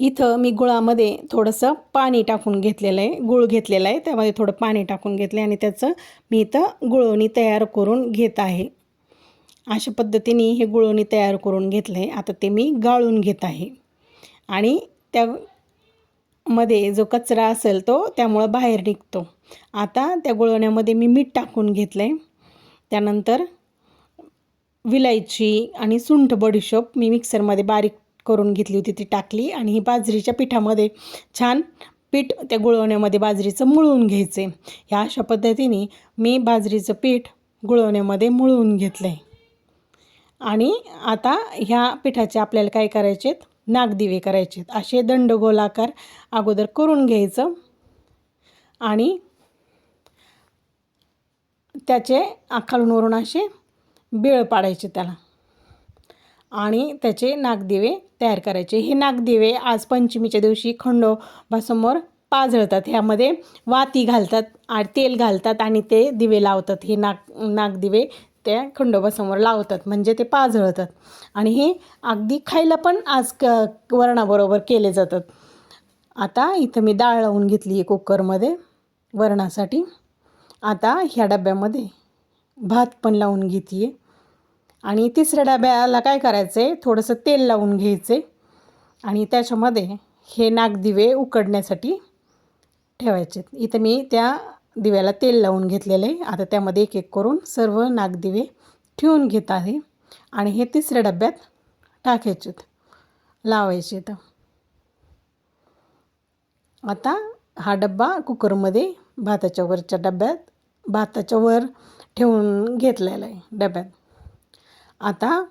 इथं मी गुळामध्ये थोडंसं पाणी टाकून घेतलेलं आहे गुळ घेतलेला आहे. त्यामध्ये थोडं पाणी टाकून घेतलं आहे आणि त्याचं मी इथं गुळवणी तयार करून घेत आहे. अशा पद्धतीने हे गुळवणी तयार करून घेतलं आहे आता ते मी गाळून घेत आहे. आणि त्या मध्ये जो कचरा असेल तो त्यामुळं बाहेर निघतो. आता त्या गुळवण्यामध्ये मी मीठ टाकून घेतलं आहे त्यानंतर विलायची आणि सुंठ बडीशोप मी मिक्सरमध्ये बारीक करून घेतली होती ती टाकली आणि ही बाजरीच्या पिठामध्ये छान पीठ त्या गुळवण्यामध्ये बाजरीचं मुळवून घ्यायचे. ह्या अशा पद्धतीने मी बाजरीचं पीठ गुळवण्यामध्ये मुळवून घेतलं आहे आणि आता ह्या पिठाचे आपल्याला काय करायचे नागदिवे करायचे असे दंडगोलाकार अगोदर करून घ्यायचं. आणि त्याचे आखालून वरून असे बिळ पाडायचे त्याला. आणि त्याचे नागदिवे तयार करायचे. हे नागदिवे आज पंचमीच्या दिवशी खंडोबासमोर पाजळतात. ह्यामध्ये वाती घालतात आणि तेल घालतात आणि ते दिवे लावतात. हे नाग नागदिवे त्या खंडोबासमोर लावतात. म्हणजे ते पाजळतात. आणि हे अगदी खायला पण आज क वरणाबरोबर केले जातात. आता इथं मी डाळ लावून घेतली आहे कुकरमध्ये वरणासाठी. आता ह्या डब्यामध्ये भात पण लावून घेते आहे. आणि तिसऱ्या डब्याला काय करायचं? आहे थोडंसं तेल लावून घ्यायचे. आणि त्याच्यामध्ये हे नागदिवे उकडण्यासाठी ठेवायचे. इथं मी त्या दिव्याला तेल लावून घेतलेलं आहे. आता त्यामध्ये एक एक करून सर्व नागदिवे ठेवून घेत आहे. आणि हे तिसऱ्या डब्यात टाकायचे लावायचे तर आता हा डब्बा कुकरमध्ये भाताच्या वरच्या डब्यात भाताच्या वर ठेवून घेतलेला आहे डब्यात. आता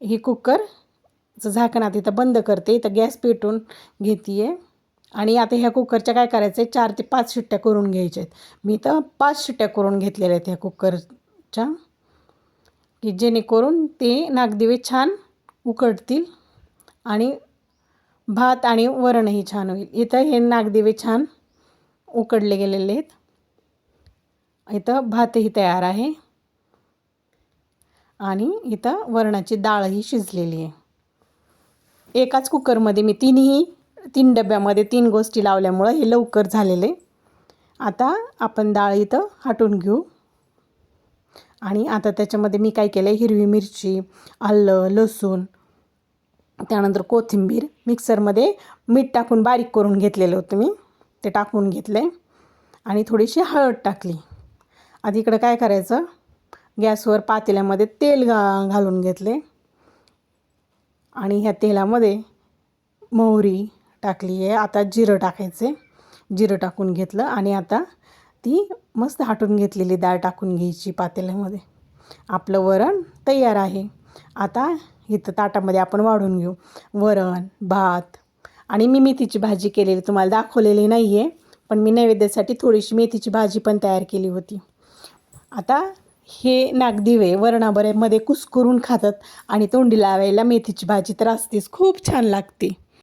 ही कुकरचं झाकण आता इथं बंद करते. इथं गॅस पेटून घेते आहे आणि आता ह्या कुकरच्या काय करायचं आहे चार ते पाच शिट्ट्या करून घ्यायच्या आहेत मी तर पाच शिट्ट्या करून घेतलेल्या आहेत ह्या कुकरच्या की जेणेकरून ते नागदिवे छान उकडतील आणि भात आणि वरणही छान होईल. इथं हे नागदिवे छान उकडले गेलेले आहेत. इथं भातही तयार आहे. आणि इथं वरणाची डाळही शिजलेली आहे. एकाच कुकरमध्ये मी तिन्ही तीन डब्यामध्ये तीन गोष्टी लावल्यामुळं हे लवकर झालेले. आता आपण डाळ इथं हाटून घेऊ. आणि आता त्याच्यामध्ये मी काय केलं आहे हिरवी मिरची आलं लसूण त्यानंतर कोथिंबीर मिक्सरमध्ये मीठ टाकून बारीक करून घेतलेलं होतं मी. ते टाकून घेतलं आहे आणि थोडीशी हळद टाकली. आधी इकडं काय करायचं? गॅसवर पातेल्यामध्ये तेल घा घालून घेतले. आणि ह्या तेलामध्ये मोहरी टाकली आहे. आता जिरं टाकायचे. जिरं टाकून घेतलं आणि आता ती मस्त हाटून घेतलेली डाळ टाकून घ्यायची पातेल्यामध्ये. आपलं वरण तयार आहे. आता इथं ताटामध्ये आपण वाढून घेऊ. वरण भात आणि मी मेथीची भाजी केलेली तुम्हाला दाखवलेली नाही आहे पण मी नैवेद्यासाठी थोडीशी मेथीची भाजी पण तयार केली होती. आता हे नागदिवे वरणाबऱ्यामध्ये कुस्करून खातात आणि तोंडी लावायला मेथीची भाजी तर असतेच. खूप छान लागते.